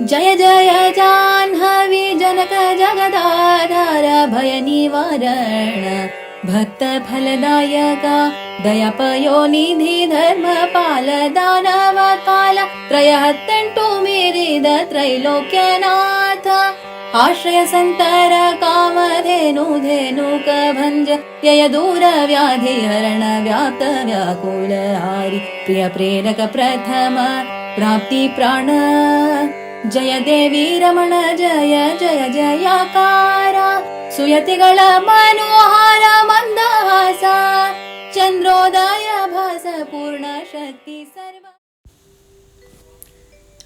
जय जय जाह्नवि जनक जगदाधार भय निवारण। भक्त फलदायका दयपयोनिधि धर्मपाल दानवत्पाल त्रयत्तण्टु मेरिद त्रैलोक्यनाथ। आश्रय संतर कामधेनुधेनुक भञ्ज यय दूरव्याधिररण व्याप्त व्याकुलि प्रिय प्रेरक प्रथम प्राप्ति प्राण। ಜಯ ದೇವಿ ರಮಣ, ಜಯ ಜಯ, ಜಯಕಾರ. ಸುಯತಿಗಳ ಮನೋಹಾರ ಮಂದಹಾಸ. ಚಂದ್ರೋದಯ ಭಾಸ ಪೂರ್ಣ ಶಕ್ತಿ ಸರ್ವ.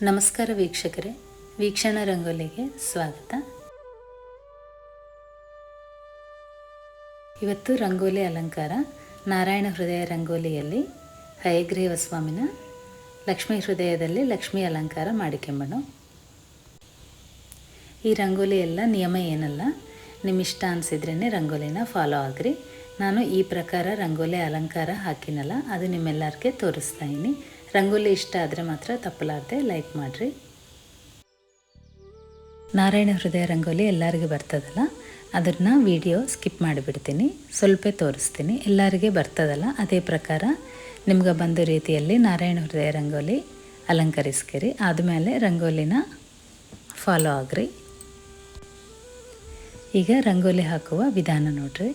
ನಮಸ್ಕಾರ ವೀಕ್ಷಕರೇ, ವೀಕ್ಷಣ ರಂಗೋಲಿಗೆ ಸ್ವಾಗತ. ಇವತ್ತು ರಂಗೋಲಿ ಅಲಂಕಾರ, ನಾರಾಯಣ ಹೃದಯ ರಂಗೋಲಿಯಲ್ಲಿ ಹಯಗ್ರೀವ ಸ್ವಾಮಿನ ಲಕ್ಷ್ಮೀ ಹೃದಯದಲ್ಲಿ ಲಕ್ಷ್ಮೀ ಅಲಂಕಾರ ಮಾಡಿಕೊಂಬಣ ಈ ರಂಗೋಲಿ ಎಲ್ಲ ನಿಯಮ ಏನಲ್ಲ? ನಿಮ್ಮ ಇಷ್ಟ ಅನಿಸಿದ್ರೇ ರಂಗೋಲಿನ ಫಾಲೋ ಆಗ್ರಿ. ನಾನು ಈ ಪ್ರಕಾರ ರಂಗೋಲಿ ಅಲಂಕಾರ ಹಾಕಿನಲ್ಲ, ಅದು ನಿಮ್ಮೆಲ್ಲರಿಗೆ ತೋರಿಸ್ತಾ ಇದ್ದೀನಿ. ರಂಗೋಲಿ ಇಷ್ಟ ಆದರೆ ಮಾತ್ರ ತಪ್ಪಲಾರ್ದೆ ಲೈಕ್ ಮಾಡಿರಿ. ನಾರಾಯಣ ಹೃದಯ ರಂಗೋಲಿ ಎಲ್ಲರಿಗೂ ಬರ್ತದಲ್ಲ? ಅದನ್ನು ವಿಡಿಯೋ ಸ್ಕಿಪ್ ಮಾಡಿಬಿಡ್ತೀನಿ. ಸ್ವಲ್ಪ ತೋರಿಸ್ತೀನಿ. ಎಲ್ಲರಿಗೆ ಬರ್ತದಲ್ಲ? ಅದೇ ಪ್ರಕಾರ ನಿಮ್ಗೆ ಬಂದ ರೀತಿಯಲ್ಲಿ ನಾರಾಯಣ ಹೃದಯ ರಂಗೋಲಿ ಅಲಂಕರಿಸ್ಕಿರಿ. ಆದಮೇಲೆ ರಂಗೋಲಿನ ಫಾಲೋ ಆಗ್ರಿ. ಈಗ ರಂಗೋಲಿ ಹಾಕುವ ವಿಧಾನ ನೋಡ್ರಿ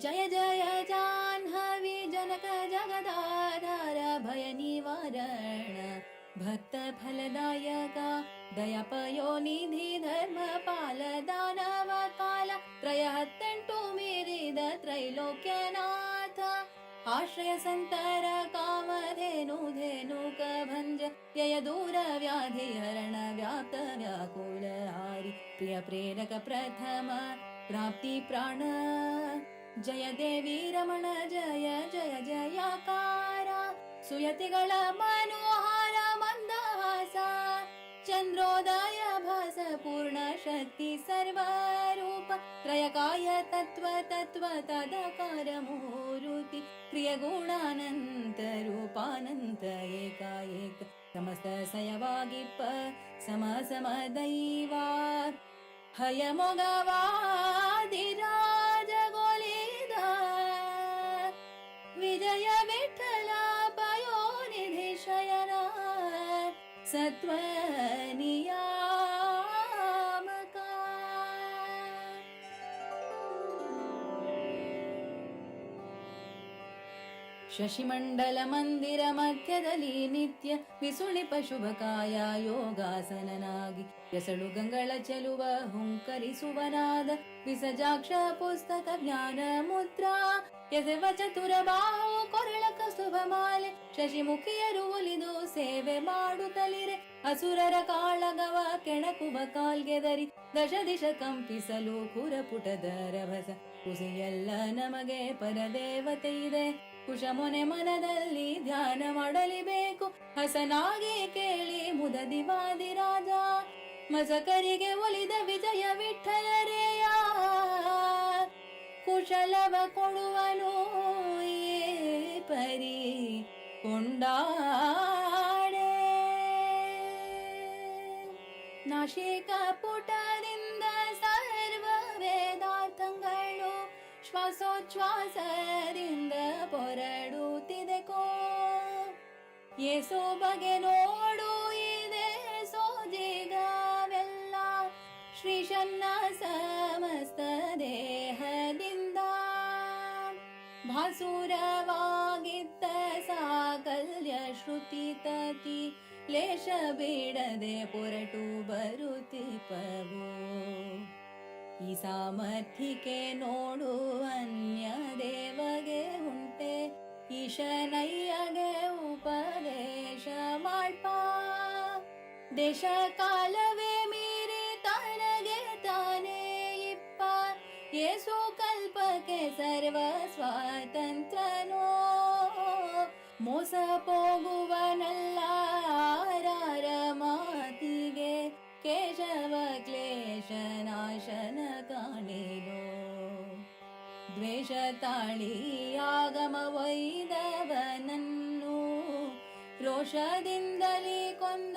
ಜಯ ಜಯ ಜಾಹ್ನವಿ ಜನಕ ಜಗದಾಧಾರ ಭಯ ನಿವಾರಣ ಭಕ್ತ ಫಲದಾಯಕ ದಯಪಯೋ ನಿಧಿ ಧರ್ಮ ಪಾಲ ದಾನವ ಕಾಲ ತ್ರಯ ಹತ್ತೆಂಟು ಮೀರಿದ ತ್ರೈಲೋಕ್ಯನಾಥ ಆಶ್ರಯ ಸಂತರ ಕಾಮಧೇನು ಧೇನು ಕಭಂಜ व्ययदूरव्याधिहरणव्याप्तव्याकुल आरि प्रियप्रेरक प्रथम प्राप्ति प्राण जय देवी रमण जय जय जयाकार अकारतिगळ मनोहार मन्दहास चन्द्रोदय भास पूर्ण शक्ति सर्वरूप त्रयकाय तत्त्व तत्त्व तदकार तदकारमुरुति क्रियगुणानन्त रूपानन्त एका एक ತತ್ವ ತದಕಾರ ಮೂರುತಿ ಪ್ರಿಯ ಗುಣಾನಂತ ರೂಪಾನಂತ ಏಕಾಏಕ ಸಮಸ್ತ ಸಯವಾಗಿಪ್ಪ ಸಮ ಸಮ ದೈವಾ ಹಯ ಮೊಗವಾದಿರಾಜಗೊಲಿದ ವಿಜಯ ವಿಠಲ ಪಯೋನಿಧಿ ಶಯನ ಸತ್ವ ಶಶಿಮಂಡಲ ಮಂದಿರ ಮಧ್ಯದಲ್ಲಿ ನಿತ್ಯ ವಿಸುಳಿಪ ಶುಭಕಾಯ ಯೋಗಾಸನನಾಗಿ ಎಸಳು ಗಂಗಳ ಚೆಲುವ ಹುಂಕರಿಸುವನಾದ ವಿಸಜಾಕ್ಷ ಪುಸ್ತಕ ಜ್ಞಾನ ಮುದ್ರಾ. ಎಸೆವ ಚತುರ ಬಾಹು ಕೊರಳ ಕಸುಭ ಮಾಲೆ. ಶಶಿಮುಖಿಯರು ಒಲಿದು ಸೇವೆ ಮಾಡುತ್ತಲಿರೆ. ಅಸುರರ ಕಾಳಗವ ಕೆಣಕುವ ಕಾಲ್ಗೆದರಿ ದಶ ದಿಶ ಕಂಪಿಸಲು ಕುರಪುಟದ ರಭಸ. ಕುಸಿಯೆಲ್ಲ ನಮಗೆ ಪರದೇವತೆ ಇದೆ. ಕುಶಮೊನೆ ಮನದಲ್ಲಿ ಧ್ಯಾನ ಮಾಡಲಿಬೇಕು. ಹಸನಾಗಿ ಕೇಳಿ ಮುದದಿ ವಾದಿರಾಜ ಮಸಕರಿಗೆ ಒಲಿದ ವಿಜಯ ವಿಠಲರೇಯ. ಕುಶಲವ ಕೊಡುವನು ಪರಿ ಕೊಂಡಾಡೆ ನಾಶಿಕ ಪುಟದಿಂದ ಸರ್ವ ವೇದಾರ್ಥಗಳು ಶ್ವಾಸೋಚ್ಛ್ವಾಸದಿಂದ ಏಸೋ ಬಗೆ ನೋಡು, ಇದೆ ಸೋಜಿಗವೆಲ್ಲ ಶ್ರೀಶನ್ನ ಸಮಸ್ತ ದೇಹದಿಂದ. ಭಾಸುರವಾಗಿತ್ತ ಸಾಕಲ್ಯ ಶ್ರುತಿ ತತಿ, ಲೇಷ ಬಿಡದೆ ಪೊರಟು ಬರುತ್ತಿಪವು ಈ ಸಾಮರ್ಥಿಕೆ ನೋಡು, ಅನ್ಯ ದೇವಗೆ ಉಂಟೆ. ಈಶನಯ್ಯಗೆ ದೇಶ ಕಾಲವೇ ಮೀರಿ ತನಗೆ ತಾನೇ ಇಪ್ಪ. ಏಸು ಕಲ್ಪಕ್ಕೆ ಸರ್ವ ಸ್ವಾತಂತ್ರನೋ ಮೋಸ ಹೋಗುವನಲ್ಲ ಆರಾರ ಮಾತಿಗೆ. ಕೇಶವ ಕ್ಲೇಶ ನಾಶನ ಕಾಣಿರೋ ದ್ವೇಷ ತಾಳಿ ಆಗಮ ಒಯ್ದವನನ್ನು ರೋಷದಿಂದಲೇ ಕೊಂದ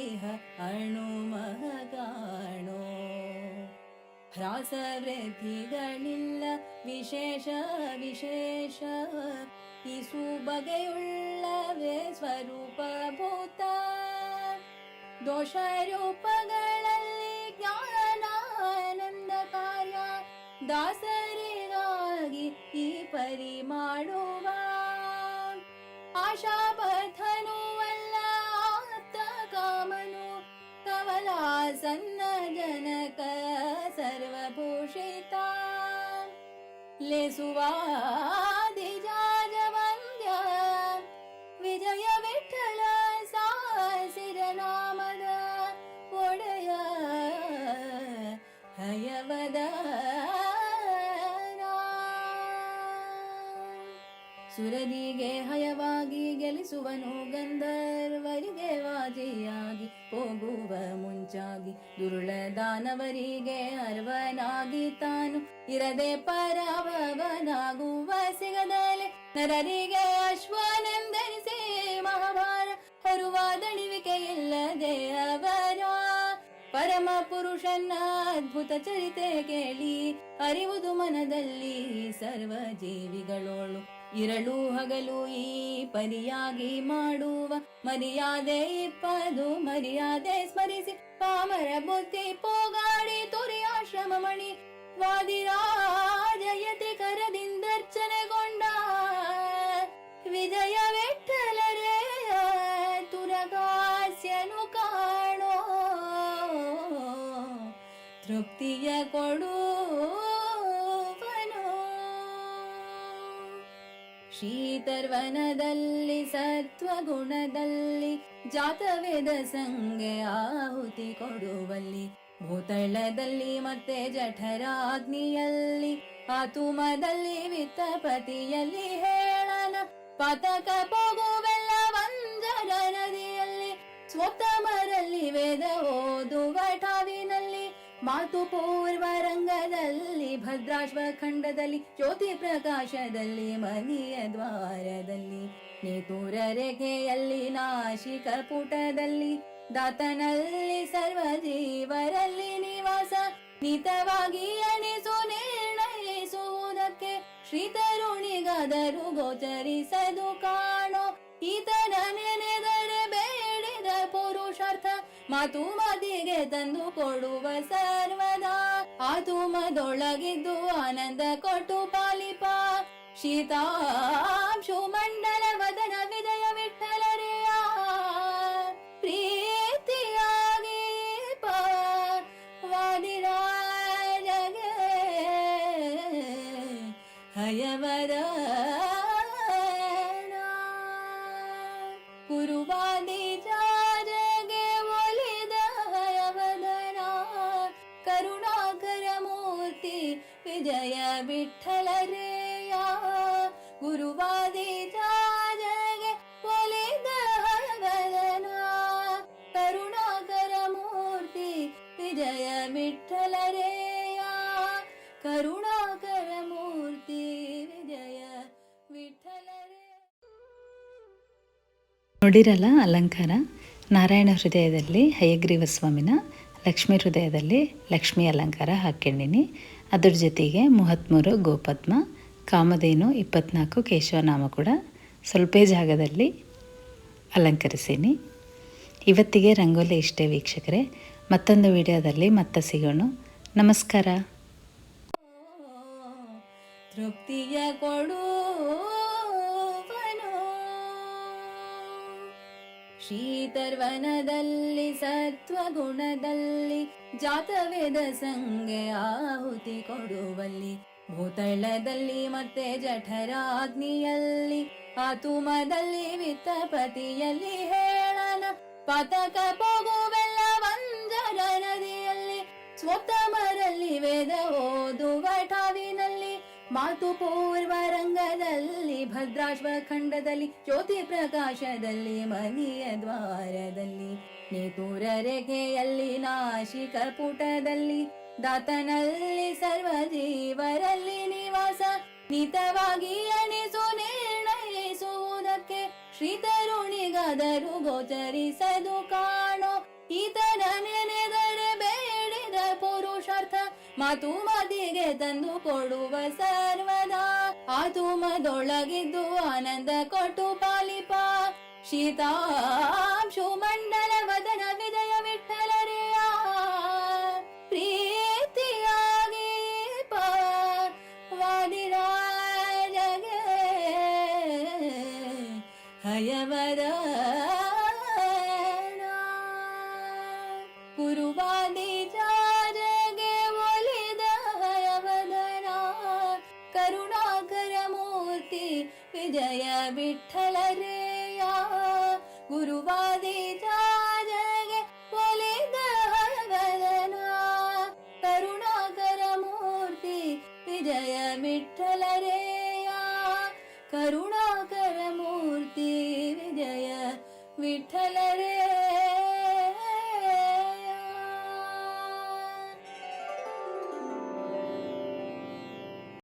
ವಾಸವಾಗಿ ಹ ಅಣು ಮಗಾಣೋ ಹ್ರಾಸ ವೃದ್ಧಿಗಳಿಲ್ಲ ವಿಶೇಷ ವಿಶೇಷ. ಸ್ವರೂಪ ಸ್ವರೂಪಭೂತ. ದೋಷ ರೂಪಗಳಲ್ಲಿ ಜ್ಞಾನಾನಂದ ಕಾರ್ಯ ದಾಸರಿಗಾಗಿ ಈ ಪರಿ ಮಾಡುವ. ಆಶಾಬದ್ಧನು ಲೇಸುವಾದಿಜಾಜವಂದ್ಯ ವಿಜಯ ವಿಠಲ ಸಾಸಿರ ನಾಮದ ಒಡೆಯ ಹಯವದ ಸುರನಿಗೆ ಹಯವಾಗಿ ಗೆಲಿಸುವನು ಗಂಧರ್ವರಿಗೆ ವಾಜಿಯಾಗಿ, ಹೋಗುವ ಮುಂಚಾಗಿ ದುರುಳ ದಾನವರಿಗೆ ಅರ್ವನಾಗಿ ತಾನು ಇರದೆ ಪರಭವನಾಗುವ ಸಿಗದಲೆ ನರರಿಗೆ ಅಶ್ವನೆಂದರಿಸಿ ಮಹಾಭಾರ, ಹರುವ ದಣಿವಿಕೆ ಇಲ್ಲದೆ ಅವರ ಪರಮ ಪುರುಷನ ಅದ್ಭುತ ಚರಿತೆ ಕೇಳಿ ಅರಿವುದು ಮನದಲ್ಲಿ ಸರ್ವ ಜೀವಿಗಳೋಳು. ಇರಳು ಹಗಲು ಈ ಪರಿಯಾಗಿ ಮಾಡುವ. ಮರ್ಯಾದೆ ಇಪ್ಪದು, ಮರ್ಯಾದೆ ಸ್ಮರಿಸಿ. ಪಾಮರ ಬುದ್ಧಿ ಪೋಗಾಡಿ ತುರಿ ಆಶ್ರಮ ಮಣಿ. ವಾದಿರಾಜಯತಿ ಕರದಿಂದರ್ಚನೆಗೊಂಡ ವಿಜಯ ವಿಠಲರೇ ತೃಪ್ತಿಯ ಕೊಡುವನು ಶೀತರ್ವನದಲ್ಲಿ ಸತ್ವಗುಣದಲ್ಲಿ ಜಾತವೇದ ಸಂಗೆ ಆಹುತಿ ಕೊಡುವಲ್ಲಿ. ಭೂತಳದಲ್ಲಿ ಮತ್ತೆ ಜಠರಾಗ್ನಿಯಲ್ಲಿ, ಆತುಮದಲ್ಲಿ ವಿತ್ತಪತಿಯಲ್ಲಿ ಹೇಳನ. ಪತಕ ಪೋಗುವೆಲ್ಲ ವಂಜರ ನದಿಯಲ್ಲಿ ಸ್ವತಮರಲ್ಲಿ ವೇದ ಓದುವ ಮಾತು ಪೂರ್ವ ರಂಗದಲ್ಲಿ ಭದ್ರಾಶ್ವ ಖಂಡದಲ್ಲಿ ಜ್ಯೋತಿ ಪ್ರಕಾಶದಲ್ಲಿ, ಮನೆಯ ದ್ವಾರದಲ್ಲಿ, ನೀತೂರ ರೇಖೆಯಲ್ಲಿ ನಾಶಿಕ ಪುಟದಲ್ಲಿ, ದಾತನಲ್ಲಿ ಸರ್ವ ಜೀವರಲ್ಲಿ ನಿವಾಸ, ನಿತವಾಗಿ ಅಣಿಸು ನಿರ್ಣಯಿಸುವುದಕ್ಕೆ, ಶ್ರೀತರುಣಿಗಾದರೂ ಗೋಚರಿಸದು ಕಾಣೋ, ಈತನ ನೆನೆದರೆ ಬೇಡಿದ ಪುರುಷಾರ್ಥ ಮಾತು ಮದಿಗೆ ತಂದು ಕೊಡುವ ಸರ್ವದಾ ಆತುಮದೊಳಗಿದ್ದು ಆನಂದ ಕೊಟ್ಟು ಪಾಲಿಪ. ಶೀತಾಂಶು ಮಂಡಲ ವಿಠಲರೇಯ ಗುರುವಾದಿ ಜಾಜಗೆ ಒಲಿದ ಹಯವದನ ಕರುಣಾಕರ ಮೂರ್ತಿ, ವಿಜಯ ವಿಠಲರೇಯ ಕರುಣಾಕರ ಮೂರ್ತಿ, ವಿಜಯ ವಿಠಲರೇ. ನೋಡಿರಲ್ಲ ಅಲಂಕಾರ? ನಾರಾಯಣ ಹೃದಯದಲ್ಲಿ ಹಯಗ್ರೀವ ಸ್ವಾಮಿನ, ಲಕ್ಷ್ಮೀ ಹೃದಯದಲ್ಲಿ ಲಕ್ಷ್ಮೀ ಅಲಂಕಾರ ಹಾಕ್ಕೊಂಡಿನಿ. ಅದ್ರ ಜೊತೆಗೆ ಮೂವತ್ತ್ಮೂರು ಗೋಪದ್ಮ, ಕಾಮಧೇನು ಇಪ್ಪತ್ನಾಲ್ಕು ಕೇಶವನಾಮ ಕೂಡ ಸ್ವಲ್ಪ ಜಾಗದಲ್ಲಿ ಅಲಂಕರಿಸೀನಿ. ಇವತ್ತಿಗೆ ರಂಗೋಲಿ ಇಷ್ಟೇ ವೀಕ್ಷಕರೇ. ಮತ್ತೊಂದು ವಿಡಿಯೋದಲ್ಲಿ ಮತ್ತೆ ಸಿಗೋಣ ನಮಸ್ಕಾರ. ತೃಪ್ತಿಯ ಕೊಡುವನು ಶ್ರೀತರ್ವನದಲ್ಲಿ ಸತ್ವಗುಣದಲ್ಲಿ ಜಾತವೇದ ಸಂಗೆ ಆಹುತಿ ಕೊಡುವಲ್ಲಿ. ಭೂತಳದಲ್ಲಿ ಮತ್ತೆ ಜಠರಾಗ್ನಿಯಲ್ಲಿ, ಆತುಮದಲ್ಲಿ ವಿತ್ತಪತಿಯಲ್ಲಿ ಹೇಳನ. ಪತಕ ಪೋಗುವೆಲ್ಲ ವಂಜರ ನದಿಯಲ್ಲಿ ಸ್ವತಮರಲ್ಲಿ ವೇದ ಓದುವ ಠಾವಿನಲ್ಲಿ. ಮಾತು ಪೂರ್ವ ರಂಗದಲ್ಲಿ ಭದ್ರಾಶ್ವ ಖಂಡದಲ್ಲಿ ಜ್ಯೋತಿ ಪ್ರಕಾಶದಲ್ಲಿ, ಮನೆಯ ದ್ವಾರದಲ್ಲಿ ರೇಖೆಯಲ್ಲಿ ನಾಶಿಕ ಪುಟದಲ್ಲಿ ದಾತನಲ್ಲಿ ಸರ್ವ ಜೀವರಲ್ಲಿ ನಿವಾಸ, ನಿತವಾಗಿ ಎಣಿಸು, ನಿರ್ಣಯಿಸುವುದಕ್ಕೆ ಶ್ರೀತರುಣಿಗಾದರೂ ಗೋಚರಿಸದು ಕಾಣೋ ಈತನ ಮಾತು ಮದಿಗೆ ತಂದು ಕೊಡುವ ಸರ್ವದಾ. ಆತುಮದೊಳಗಿದ್ದು ಆನಂದ ಕೊಟ್ಟು ಪಾಲಿಪ. ಶೀತಾಂಶು ಮಂಡಲ ವದನ ವಿಜಯ ವಿಠಲರೆಯ. ಪ್ರೀತಿಯಾಗಿ ಪಾದಿರ ವಾದಿರಾಜಗೆ ಹಯವರ ವಿಜಯ ವಿಠಲರೇಯ ಗುರುವಾದಿ ಜಾಜಗೆ ಒಲಿದ ಹಯವದನ ಕರುಣಾಕರ ಮೂರ್ತಿ ವಿಜಯ ವಿಠಲರೇಯ ಕರುಣಾಕರ